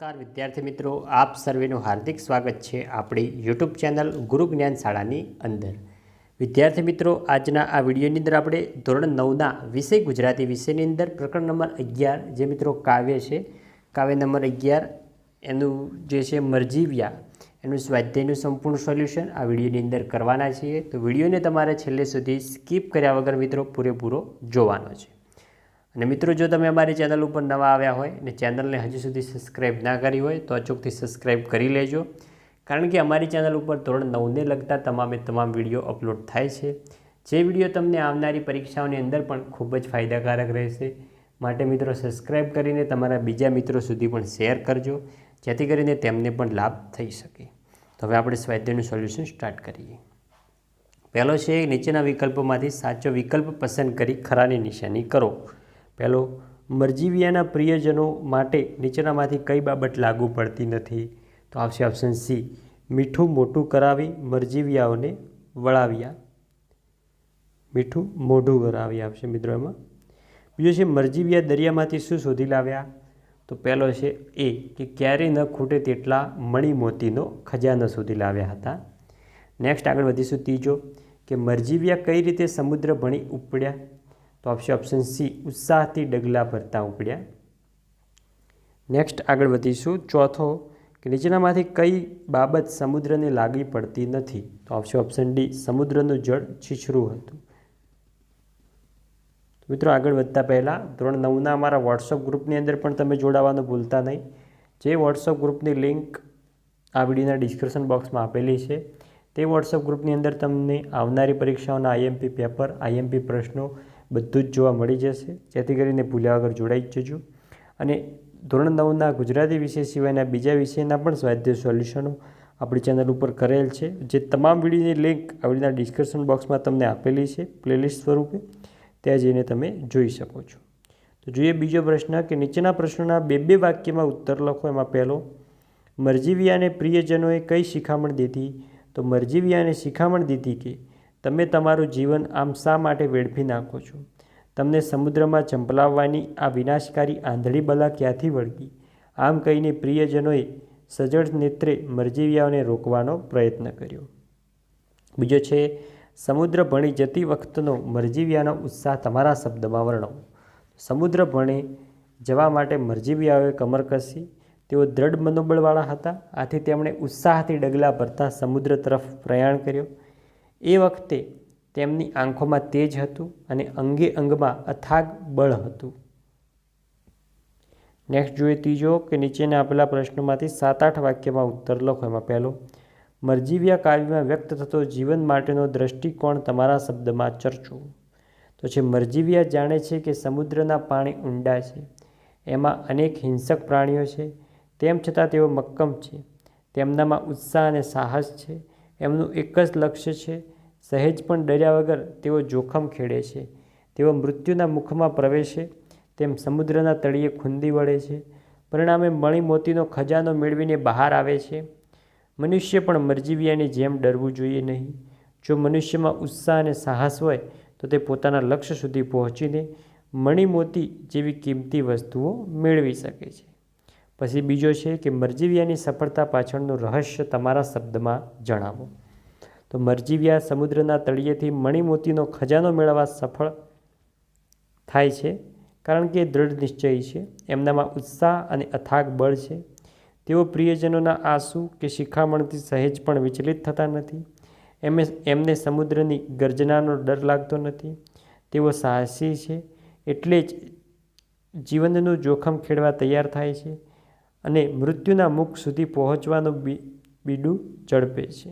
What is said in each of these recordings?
નમસ્કાર, વિદ્યાર્થી મિત્રો. આપ સર્વેનું હાર્દિક સ્વાગત છે આપણી યુટ્યુબ ચેનલ ગુરુ જ્ઞાન શાળાની અંદર. વિદ્યાર્થી મિત્રો, આજના આ વિડીયોની અંદર આપણે ધોરણ નવના વિષય ગુજરાતી વિષયની અંદર પ્રકરણ નંબર અગિયાર જે મિત્રો કાવ્ય છે, કાવ્ય નંબર અગિયાર એનું જે છે મરજીવ્યા એનું સ્વાધ્યાયનું સંપૂર્ણ સોલ્યુશન આ વિડીયોની અંદર કરવાના છીએ. તો વિડીયોને તમારે છેલ્લે સુધી સ્કીપ કર્યા વગર મિત્રો પૂરેપૂરો જોવાનો છે. અને મિત્રો, જો તમે અમારી ચેનલ ઉપર નવા આવ્યા હોય અને ચેનલને હજુ સુધી સબસ્ક્રાઈબ ના કરી હોય, તો અચૂકથી સબસ્ક્રાઈબ કરી લેજો. કારણ કે અમારી ચેનલ ઉપર ધોરણ નવને લગતા તમામે તમામ વીડિયો અપલોડ થાય છે. જે વીડિયો તમને આવનારી પરીક્ષાઓની અંદર પણ ખૂબ જ ફાયદાકારક રહેશે. માટે મિત્રો સબસ્ક્રાઈબ કરીને તમારા બીજા મિત્રો સુધી પણ શેર કરજો, જેથી કરીને તેમને પણ લાભ થઈ શકે. તો હવે આપણે સ્વાધ્યાયનું સોલ્યુશન સ્ટાર્ટ કરીએ. પહેલો છે, નીચેના વિકલ્પોમાંથી સાચો વિકલ્પ પસંદ કરી ખરાની નિશાની કરો. પહેલો, મરજીવિયાના પ્રિયજનો માટે નીચેનામાંથી કઈ બાબત લાગુ પડતી નથી? તો આવશે ઓપ્શન સી મીઠું મોટું કરાવી મરજીવિયાઓને વળાવ્યા. મીઠું મોઢું કરાવી આપશે મિત્રો એમાં. બીજું છે, મરજીવિયા દરિયામાંથી શું શોધી લાવ્યા? તો પહેલો છે એ કે ક્યારેય ન ખૂટે તેટલા મણી મોતીનો ખજાનો શોધી લાવ્યા હતા. નેક્સ્ટ આગળ વધીશું ત્રીજો કે મરજીવિયા કઈ રીતે સમુદ્ર ભણી ઉપડ્યા? તો આપશે ઓપ્શન સી ઉત્સાહથી ડગલા ભરતા ઉપડ્યા. નેક્સ્ટ આગળ વધીશું. ચોથો, કે નીચેનામાંથી કઈ બાબત સમુદ્રને લાગી પડતી નથી? તો આવશે ઓપ્શન ડી સમુદ્રનું જળ છીછરું હતું. મિત્રો આગળ વધતા પહેલાં, ધોરણ નવના અમારા વોટ્સઅપ ગ્રુપની અંદર પણ તમે જોડાવાનું ભૂલતા નહીં. જે વોટ્સઅપ ગ્રુપની લિંક આ વિડીયોના ડિસ્ક્રિપ્શન બોક્સમાં આપેલી છે, તે વોટ્સઅપ ગ્રુપની અંદર તમને આવનારી પરીક્ષાઓના આઈએમપી પેપર આઈએમપી પ્રશ્નો બધું જ જોવા મળી જશે. જેથી કરીને ભૂલ્યા વગર જોડાઈ જ જજો. અને ધોરણ નવના ગુજરાતી વિષય સિવાયના બીજા વિષયના પણ સ્વાધ્યાય સોલ્યુશનો આપણી ચેનલ ઉપર કરેલ છે. જે તમામ વિડીયોની લિંક આવડીના ડિસ્ક્રિપ્શન બોક્સમાં તમને આપેલી છે, પ્લેલિસ્ટ સ્વરૂપે. ત્યાં જઈને તમે જોઈ શકો છો. તો જોઈએ બીજો પ્રશ્ન કે નીચેના પ્રશ્નોના બે બે વાક્યમાં ઉત્તર લખો. એમાં પહેલો, મરજીવિયાને પ્રિયજનોએ કઈ શિખામણ દીધી? તો મરજીવિયાને શિખામણ દીધી કે તમે તમારું જીવન આમ શા માટે વેડફી નાખો છો? તમને સમુદ્રમાં ચંપલાવવાની આ વિનાશકારી આંધળી બલા ક્યાંથી વળગી? આમ કહીને પ્રિયજનોએ સજળ નેત્રે મરજીવિયાઓને રોકવાનો પ્રયત્ન કર્યો. બીજો છે, સમુદ્ર ભણી જતી વખતનો મરજીવિયાનો ઉત્સાહ તમારા શબ્દમાં વર્ણવો. સમુદ્ર ભણે જવા માટે મરજીવિયાઓએ કમર કસી, તેઓ દ્રઢ મનોબળવાળા હતા. આથી તેમણે ઉત્સાહથી ડગલા ભરતા સમુદ્ર તરફ પ્રયાણ કર્યો. એ વખતે તેમની આંખોમાં તેજ હતું અને અંગે અંગમાં અથાગ બળ હતું. નેક્સ્ટ જોઈએ ત્રીજો કે નીચેના આપેલા પ્રશ્નોમાંથી સાત આઠ વાક્યમાં ઉત્તર લખો. એમાં પહેલો, મરજીવ્યા કાવ્યમાં વ્યક્ત થતો જીવન માટેનો દ્રષ્ટિકોણ તમારા શબ્દમાં ચર્ચો. તો છે, મરજીવ્યા જાણે છે કે સમુદ્રના પાણી ઊંડા છે. એમાં અનેક હિંસક પ્રાણીઓ છે. તેમ છતાં તેઓ મક્કમ છે. તેમનામાં ઉત્સાહ અને સાહસ છે. એમનું એક જ લક્ષ્ય છે, સહેજ પણ ડર્યા વગર તેઓ જોખમ ખેડે છે. તેઓ મૃત્યુના મુખમાં પ્રવેશે, તેમ સમુદ્રના તળિયે ખૂંદી વળે છે. પરિણામે મણી મોતીનો ખજાનો મેળવીને બહાર આવે છે. મનુષ્ય પણ મરજીવિયાની જેમ ડરવું જોઈએ નહીં. જો મનુષ્યમાં ઉત્સાહ અને સાહસ હોય, તો તે પોતાના લક્ષ્ય સુધી પહોંચીને મણીમોતી જેવી કિંમતી વસ્તુઓ મેળવી શકે છે. પછી બીજો છે કે મરજીવિયાની સફળતા પાછળનું રહસ્ય તમારા શબ્દમાં જણાવો. તો મરજીવિયા સમુદ્રના તળિયેથી મણિમોતીનો ખજાનો મેળવવા સફળ થાય છે, કારણ કે દૃઢ નિશ્ચય છે. એમનામાં ઉત્સાહ અને અથાગ બળ છે. તેઓ પ્રિયજનોના આંસુ કે શિખામણથી સહેજ પણ વિચલિત થતા નથી. એમે, એમને સમુદ્રની ગર્જનાનો ડર લાગતો નથી. તેઓ સાહસી છે. એટલે જ જીવનનું જોખમ ખેડવા તૈયાર થાય છે. અને મૃત્યુના મુખ સુધી પહોંચવાનું બીડું ઝડપે છે.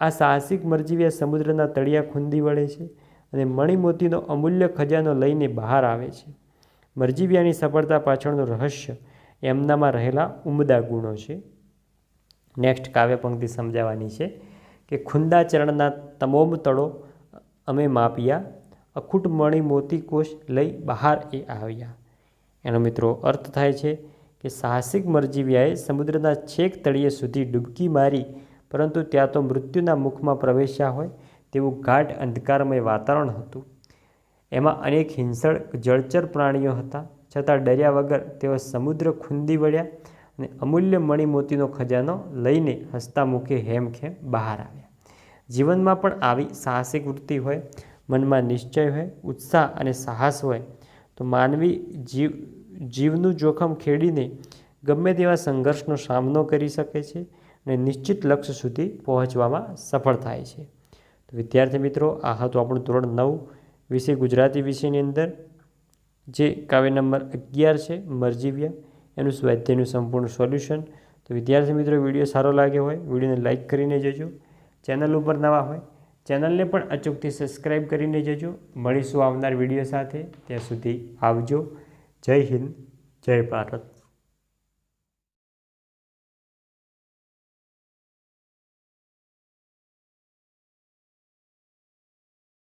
આ સાહસિક મરજીવ્યા સમુદ્રના તળિયા ખૂંદી વળે છે અને મણિમોતીનો અમૂલ્ય ખજાનો લઈને બહાર આવે છે. મરજીવ્યાની સફળતા પાછળનું રહસ્ય એમનામાં રહેલા ઉમદા ગુણો છે. નેક્સ્ટ કાવ્ય પંક્તિ સમજાવવાની છે કે ખુંદા ચરણના તમોમ તળો અમે માપ્યા, અખૂટ મણી મોતી કોષ લઈ બહાર એ આવ્યા. એનો મિત્રો અર્થ થાય છે કે સાહસિક મરજીવિયાએ સમુદ્રના છેક તળિયે સુધી ડૂબકી મારી, પરંતુ ત્યાં તો મૃત્યુના મુખમાં પ્રવેશ્યા હોય તેવું ગાઢ અંધકારમય વાતાવરણ હતું. એમાં અનેક હિંસળ, જળચર પ્રાણીઓ હતા. છતાં ડર્યા વગર તેઓ સમુદ્ર ખૂંદી વળ્યા અને અમૂલ્ય મણી મોતીનો ખજાનો લઈને હસતા મુખે હેમખેમ બહાર આવ્યા. જીવનમાં પણ આવી સાહસિક વૃત્તિ હોય, મનમાં નિશ્ચય હોય, ઉત્સાહ અને સાહસ હોય, તો માનવી જીવ જીવનું જોખમ ખેડીને ગમે તેવા સંઘર્ષનો સામનો કરી શકે છે અને નિશ્ચિત લક્ષ્ય સુધી પહોંચવામાં સફળ થાય છે. તો વિદ્યાર્થી મિત્રો, આ હતું આપણું ધોરણ નવ વિષય ગુજરાતી વિષયની અંદર, જે કાવ્ય નંબર અગિયાર છે, મરજીવ્યા. એનું સ્વાધ્યાયનું સંપૂર્ણ સોલ્યુશન. તો વિદ્યાર્થી મિત્રો, વીડિયો સારો લાગ્યો હોય, વિડીયોને લાઇક કરીને જજો. ચેનલ ઉપર નવા હોય, ચેનલને પણ અચૂકથી સબસ્ક્રાઈબ કરીને જજો. મળીશું આવનાર વીડિયો સાથે. ત્યાં સુધી આવજો. જય હિન્દ જય ભારત.